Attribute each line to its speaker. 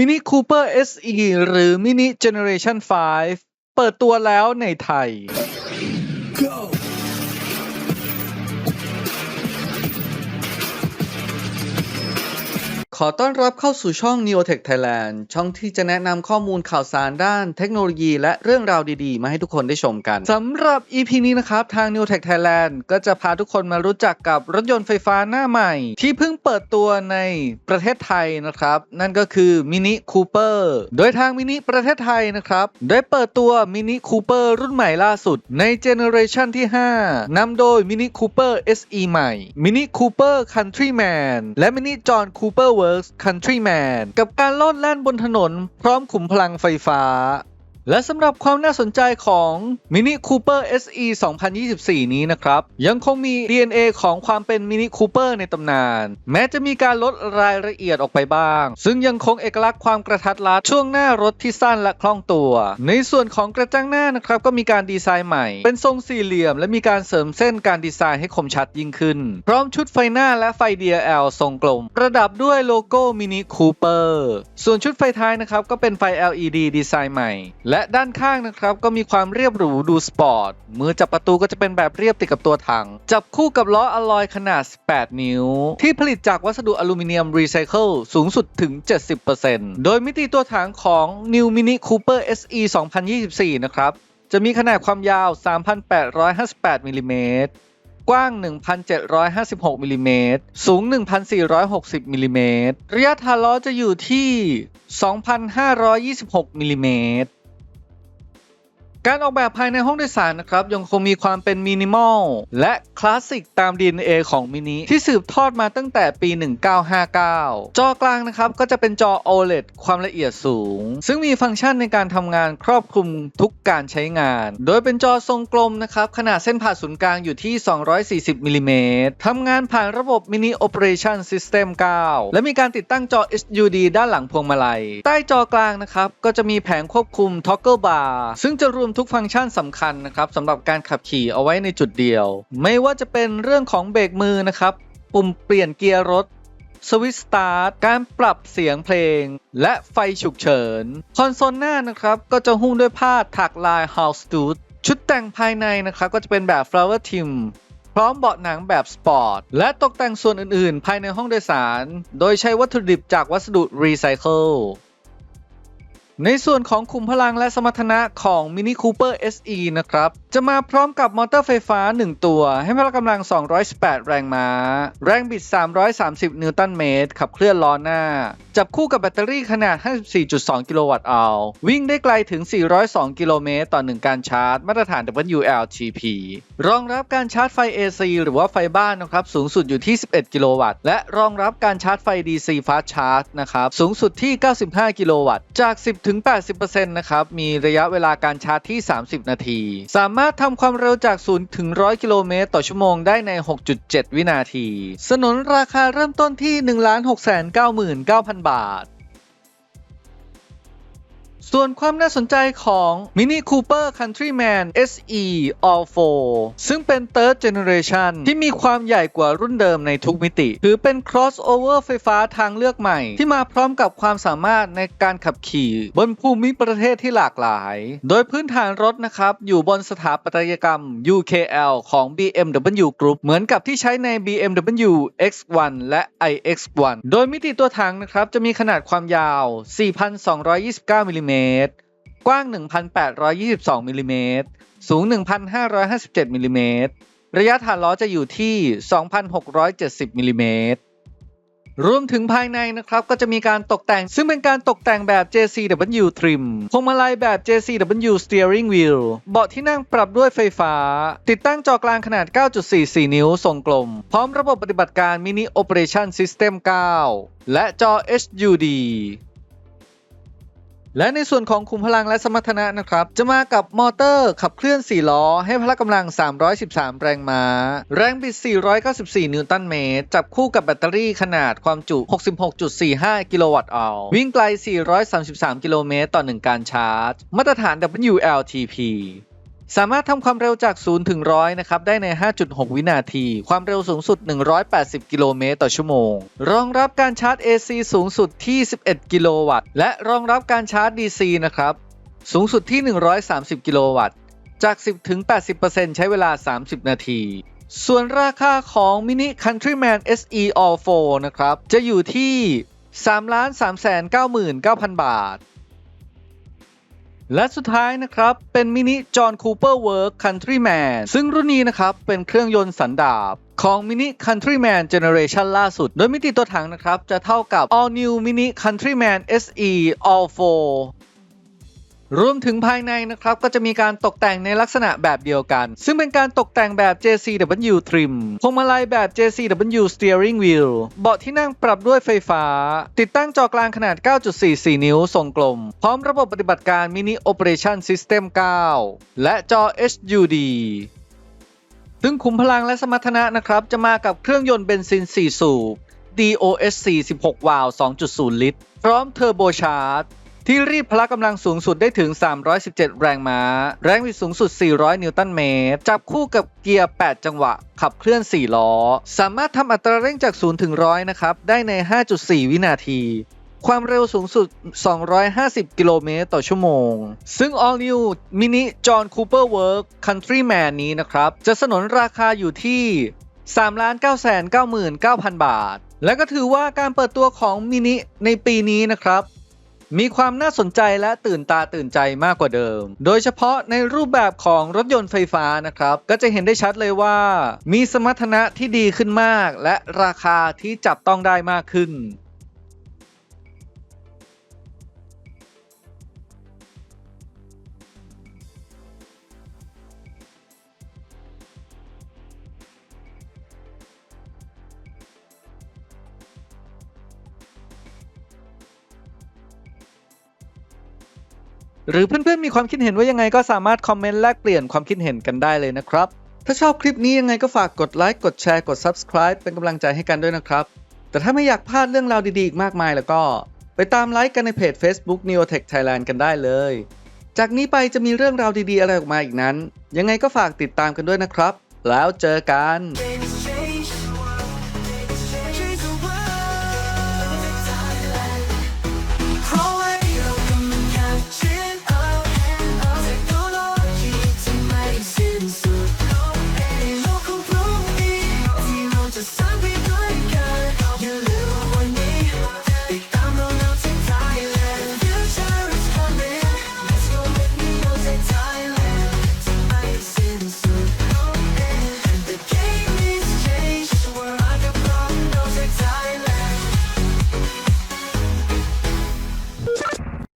Speaker 1: มินิคูเปอร์ SE หรือมินิเจเนเรชัน5เปิดตัวแล้วในไทย ขอต้อนรับเข้าสู่ช่อง Neotech Thailand ช่องที่จะแนะนำข้อมูลข่าวสารด้านเทคโนโลยีและเรื่องราวดีๆ มาให้ทุกคนได้ชมกันสำหรับ EP นี้นะครับ ทาง Neotech Thailand ก็จะพาทุกคนมารู้จักกับรถยนต์ไฟฟ้าหน้าใหม่ ที่เพิ่งเปิดตัวในประเทศไทยนะครับ นั่นก็คือ Mini Cooper โดยทาง Mini ประเทศไทยนะครับ ได้เปิดตัว Mini Cooper รุ่นใหม่ล่าสุด ในเจเนอเรชันที่ 5นำโดย Mini Cooper SE ใหม่ Mini Cooper Countryman และ Mini John Cooper Works Works Countryman กับการโลดแล่นบนถนนพร้อมขุมพลังไฟฟ้า และสำหรับความน่าสนใจของ Mini Cooper SE 2024 นี้นะครับ ยังคงมี DNA ของความเป็น Mini Cooper ในตำนาน แม้จะมีการลดรายละเอียดออกไปบ้าง ซึ่งยังคงเอกลักษณ์ความกระทัดรัดช่วงหน้ารถที่สั้นและคล่องตัว ในส่วนของกระจังหน้านะครับก็มีการดีไซน์ใหม่ เป็นทรงสี่เหลี่ยม และมีการเสริมเส้นการดีไซน์ให้คมชัดยิ่งขึ้น พร้อมชุดไฟหน้าและไฟ DL ทรงกลม ประดับด้วยโลโก้ Mini Cooper ส่วนชุดไฟท้ายนะครับก็เป็นไฟ LED ดีไซน์ใหม่และและด้านข้างนะครับก็มีความเรียบหรูดูสปอร์ต มือจับประตูก็จะเป็นแบบเรียบติดกับตัวถัง จับคู่กับล้ออะลอยขนาด 18 นิ้ว ที่ผลิตจากวัสดุอลูมิเนียมรีไซเคิลสูงสุดถึง 70%โดยมิติตัวถังของ New Mini Cooper SE 2024 นะครับ จะมีขนาดความยาว 3,858มิลลิเมตรกว้าง 1,756มิลลิเมตร สูง 1,460มิลลิเมตร ระยะฐานล้อจะอยู่ที่ 2,526มิลลิเมตร การออกแบบภายในห้องโดยสารนะครับยังคงมีความเป็นมินิมอลและคลาสสิกตาม DNA ของมินิที่สืบทอดมาตั้งแต่ปี 1959 จอกลางนะครับก็จะเป็นจอ OLED ความละเอียดสูง ซึ่งมีฟังก์ชันในการทำงานครอบคลุมทุกการใช้งาน โดยเป็นจอทรงกลมนะครับขนาดเส้นผ่าศูนย์กลางอยู่ที่ 240มิลลิเมตรทำงานผ่านระบบ Mini Operation System 9 และมีการติดตั้งจอ HUD ด้านหลังพวงมาลัย ใต้จอกลางนะครับก็จะมีแผงควบคุม Toggle Bar ซึ่งจะรวมทุกฟังก์ชันสำคัญนะครับสำหรับการขับขี่เอาไว้ในจุดเดียว ไม่ว่าจะเป็นเรื่องของเบรกมือนะครับ ปุ่มเปลี่ยนเกียร์รถสวิตช์สตาร์ทการปรับเสียงเพลง และไฟฉุกเฉิน คอนโซลหน้านะครับ ก็จะหุ้มด้วยผ้าถักลาย House d u d ชุดแต่งภายในนะครับ ก็จะเป็นแบบ Flower Trim พร้อมเบาะหนังแบบสปอร์ต และตกแต่งส่วนอื่น ๆ ภายในห้องโดยสาร โดยใช้วัตถุดิบจากวัสดุรีไซเคิล ในส่วนของขุมพลังและสมรรถนะของ Mini Cooper SE นะครับ จะมาพร้อมกับมอเตอร์ไฟฟ้า 1 ตัว ให้พละกำลัง 218 แรงม้า แรงบิด 330 นิวตันเมตร ขับเคลื่อนล้อหน้า จับคู่กับแบตเตอรี่ขนาด 54.2 กิโลวัตต์อัลวิ่งได้ไกลถึง 402 กิโลเมตร ต่อ 1 การชาร์จ มาตรฐาน WLTP รองรับการชาร์จไฟ AC หรือว่าไฟบ้านนะครับ สูงสุดอยู่ที่ 11 กิโลวัตต์ และรองรับการชาร์จไฟ DC Fast Charge นะครับ สูงสุดที่ 95 กิโลวัตต์ จากถึง 80%นะครับ มีระยะเวลาการชาร์จที่ 30 นาที สามารถทำความเร็วจาก 0 ถึง 100 กิโลเมตรต่อชั่วโมงได้ใน 6.7 วินาที สนนราคาเริ่มต้นที่ 1,699,000 บาท ส่วนความน่าสนใจของ Mini Cooper Countryman SE All 4 ซึ่งเป็น Third Generation ที่มีความใหญ่กว่ารุ่นเดิมในทุกมิติ ถือเป็น crossover ไฟฟ้าทางเลือกใหม่ ที่มาพร้อมกับความสามารถในการขับขี่บนภูมิประเทศที่หลากหลาย โดยพื้นฐานรถนะครับ อยู่บนสถาปัตยกรรม UKL ของ BMW Group เหมือนกับที่ใช้ใน BMW X1 และ iX1 โดยมิติตัวถังนะครับจะมีขนาดความยาว 4,229มิลลิเมตรกว้าง 1,822มิลลิเมตร สูง 1,557มิลลิเมตร ระยะฐานล้อจะอยู่ที่ 2,670มิลลิเมตร รวมถึงภายในนะครับก็จะมีการตกแต่ง ซึ่งเป็นการตกแต่งแบบ JCW Trim พวงมาลัยแบบ JCW Steering Wheel เบาะที่นั่งปรับด้วยไฟฟ้า ติดตั้งจอกลางขนาด 9.44 นิ้วทรงกลม พร้อมระบบปฏิบัติการ Mini Operation System 9 และจอ HUD และในส่วนของคุมพลังและสมรรถนะนะครับ จะมากับมอเตอร์ขับเคลื่อน 4 ล้อ ให้พละกำลัง 313 แรงม้า แรงบิด 494 นิวตันเมตร จับคู่กับแบตเตอรี่ขนาดความจุ 66.45 กิโลวัตต์อัลวิ่งไกล 433 กิโลเมตรต่อ 1 การชาร์จ มาตรฐาน WLTP สามารถทำความเร็วจาก 0 ถึง 100 นะครับ ได้ใน 5.6 วินาที ความเร็วสูงสุด 180 กิโลเมตรต่อชั่วโมง รองรับการชาร์จ AC สูงสุดที่ 11 กิโลวัตต์ และรองรับการชาร์จ DC นะครับ สูงสุดที่ 130 กิโลวัตต์ จาก 10 ถึง 80%ใช้เวลา 30 นาที ส่วนราคาของ Mini Countryman SE All 4 นะครับ จะอยู่ที่ 3 3 9 9 0 0 0 บาท และสุดท้ายนะครับ เป็นมินิจอห์นคูเปอร์เวิร์กคันทรีแมนซึ่งรุ่นนี้นะครับ เป็นเครื่องยนต์สันดาบของมินิ Countryman Generation ล่าสุด โดยมิติตัวถังนะครับ จะเท่ากับ All New Mini Countryman SE All 4 รวมถึงภายในนะครับก็จะมีการตกแต่งในลักษณะแบบเดียวกัน ซึ่งเป็นการตกแต่งแบบ JCW Trim พวงมาลัยแบบ JCW Steering Wheel เบาะที่นั่งปรับด้วยไฟฟ้า ติดตั้งจอกลางขนาด 9.44 นิ้วทรงกลม พร้อมระบบปฏิบัติการ Mini Operation System 9 และจอ HUD ซึ่งขุมพลังและสมรรถนะนะครับ จะมากับเครื่องยนต์เบนซิน 4 สูบ DOHC 16 วาล์ว 2.0 ลิตร พร้อมเทอร์โบชาร์จ ที่รีดพละกำลังสูงสุดได้ถึง 317 แรงม้า แรงบิดสูงสุด 400 นิวตันเมตร จับคู่กับเกียร์ 8 จังหวะ ขับเคลื่อน 4 ล้อ สามารถทำอัตราเร่งจาก 0 ถึง 100 นะครับ ได้ใน 5.4 วินาที ความเร็วสูงสุด 250 กิโลเมตรต่อชั่วโมง ซึ่ง All New Mini John Cooper Work Countryman นี้นะครับ จะสนนราคาอยู่ที่ 3,999,000 บาท และก็ถือว่าการเปิดตัวของมินิในปีนี้นะครับ มีความน่าสนใจและตื่นตาตื่นใจมากกว่าเดิม โดยเฉพาะในรูปแบบของรถยนต์ไฟฟ้านะครับ ก็จะเห็นได้ชัดเลยว่า มีสมรรถนะที่ดีขึ้นมาก และราคาที่จับต้องได้มากขึ้น หรือเพื่อนๆมีความคิดเห็นว่ายังไงก็สามารถคอมเมนต์แลกเปลี่ยนความคิดเห็นกันได้เลยนะครับ ถ้าชอบคลิปนี้ยังไงก็ฝากกดไลค์กดแชร์กด Subscribe เป็นกำลังใจให้กันด้วยนะครับ แต่ถ้าไม่อยากพลาดเรื่องราวดีๆอีกมากมายแล้วก็ ไปตามไลค์กันในเพจ Facebook Neotech Thailand กันได้เลย จากนี้ไปจะมีเรื่องราวดีๆอะไรออกมาอีกนั้น ยังไงก็ฝากติดตามกันด้วยนะครับ แล้วเจอกัน